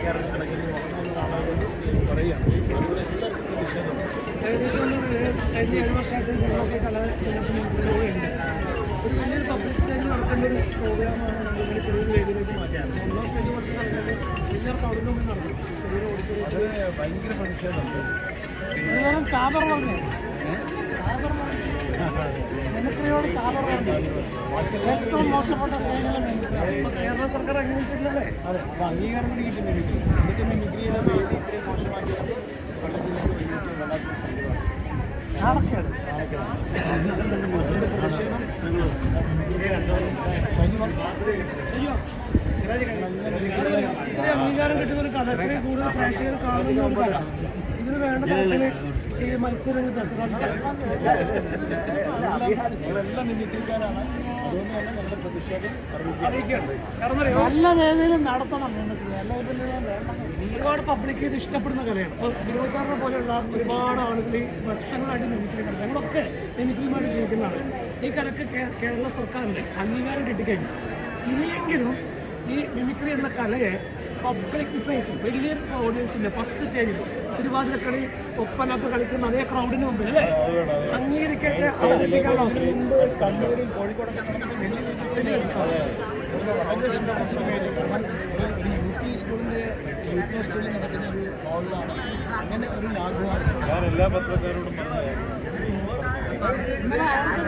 Character കണക്കിന് മുഖം കാണാൻ പറയുകയാണ് ഏകദേശം കഴിഞ്ഞ ഏഴ് വർഷമായിട്ട് ഞങ്ങളൊക്കെ കലാരംഗത്തിന് ഉണ്ട് ഒരു പബ്ലിക് സ്റ്റേജിൽ നടക്കേണ്ട ഒരു പ്രോഗ്രാമാണ് നമ്മളിങ്ങനെ ചെറിയൊരു വേദിയിലേക്ക് മാറ്റിയത് ഒന്നാം സ്റ്റേജ് നടക്കുന്നത് വലിയൊരു അവിടെ മുമ്പിൽ നടന്നു. ചെറിയൊരു ഓഡിറ്റോറിയം ഭയങ്കര പ്രതിഷേധമുണ്ട് ഒരുതരം ചാദർ പറഞ്ഞു ചാദർ മിമിക്രിയോട് പറഞ്ഞു ഏറ്റവും മോശപ്പെട്ട സ്റ്റേജിലെ മിമിക്രി കേരള സർക്കാർ അംഗീകരിച്ചിട്ടില്ലേ അതെ അപ്പോൾ അംഗീകാരം കൂടി കിട്ടി മിമിക്രി എന്നിട്ട് മിമിക്രിയുടെ വേദി ഇത്രയും മോശമാക്കിയത് കൊല്ലത്തിലേക്ക് വലിയ വല്ലാത്തൊരു സംഭവമാണ് നാണക്കേട് അതിന്റെ പ്രതിഷേധം അയ്യോ ഇത്രയും അംഗീകാരം കിട്ടുന്ന ഒരു കഥ ഇത്രയും കൂടുതൽ പ്രേക്ഷകർ കാണുന്ന വേണ്ട ഈ മത്സരരംഗത്ത് നല്ല വേദിയിലും നടത്തണം ഒരുപാട് പബ്ലിക് ഇത് ഇഷ്ടപ്പെടുന്ന കലയാണ്. ഇപ്പോൾ വിനോദ് സാറിനെ പോലെയുള്ള ഒരുപാട് ആളുകൾ ഈ വർഷങ്ങളായിട്ട് മിമിക്രി കളി ഞങ്ങളൊക്കെ മിമിക്രിയുമായിട്ട് ജീവിക്കുന്നതാണ്. ഈ കലക്ക് കേരള സർക്കാരിന്റെ അംഗീകാരം കിട്ടിക്കഴിഞ്ഞു. ഇനിയെങ്കിലും ഈ മിമിക്രി എന്ന കലയെ പബ്ലിക് പ്ലേസിൽ വലിയൊരു ഓഡിയൻസിന്റെ ഫസ്റ്റ് സ്റ്റേജിൽ തിരുവാതിരക്കളി ഒപ്പനൊക്കെ കളിക്കുന്ന അതേ ക്രൗഡിന് മുമ്പിൽ അല്ലേ? അംഗീകരിക്കട്ടെ അവതരിപ്പിക്കാനുള്ള അവസരം. മുമ്പ് കണ്ണൂരും കോഴിക്കോടൊക്കെ ഒരു യു പി സ്കൂളിന്റെ യൂത്ത് ഫെസ്റ്റിവൽ നടക്കുന്ന ഒരു ഹാളിലാണ് അങ്ങനെ ഒരു ലാഘവമാണ് ഞാൻ എല്ലാ പത്രക്കാരോടും പറഞ്ഞു ഇന്നലെ ഹയർ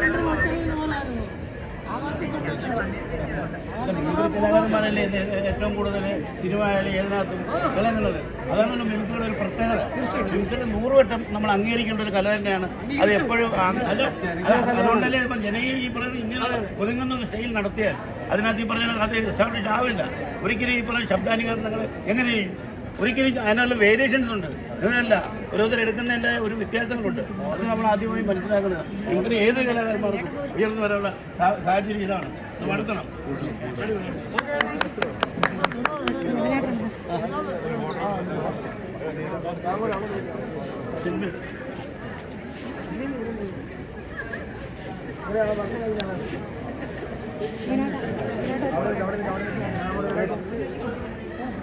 കലാകാരന്മാരല്ലേ ഏറ്റവും കൂടുതൽ തിരുവായാലും ഏതിനകത്തും വിളങ്ങുന്നത്. അതാണ് മിമിക്രിയുടെ ഒരു പ്രത്യേകത. മിമിക്രിയുടെ നൂറുവട്ടം നമ്മൾ അംഗീകരിക്കേണ്ട ഒരു കല തന്നെയാണ്. അത് എപ്പോഴും അല്ല അത് അതുകൊണ്ടല്ലേ ഇപ്പം ജനകീയ ഈ പറയുന്ന ഇങ്ങനെ ഒതുങ്ങുന്ന ഒരു സ്റ്റൈൽ നടത്തിയാൽ അതിനകത്ത് ഈ പറഞ്ഞ അത് എസ്റ്റാബ്ലിഷ് ആവില്ല. ഒരിക്കലും ഈ പറഞ്ഞ ശബ്ദാനുകരണങ്ങൾ എങ്ങനെ ചെയ്യും? ഒരിക്കലും അതിനുള്ള വേരിയേഷൻസ് ഉണ്ട്. അങ്ങനെയല്ല ഓരോരുത്തർ എടുക്കുന്നതിന്റെ ഒരു വ്യത്യാസങ്ങളുണ്ട്. അത് നമ്മൾ ആദ്യമായി മനസ്സിലാക്കുന്നത്. മിമിക്രി ഏത് കലാകാരന്മാർക്കും ഉയർന്നു വരാനുള്ള സാഹചര്യം ഇതാണ്. വളർത്തണം അവിടെ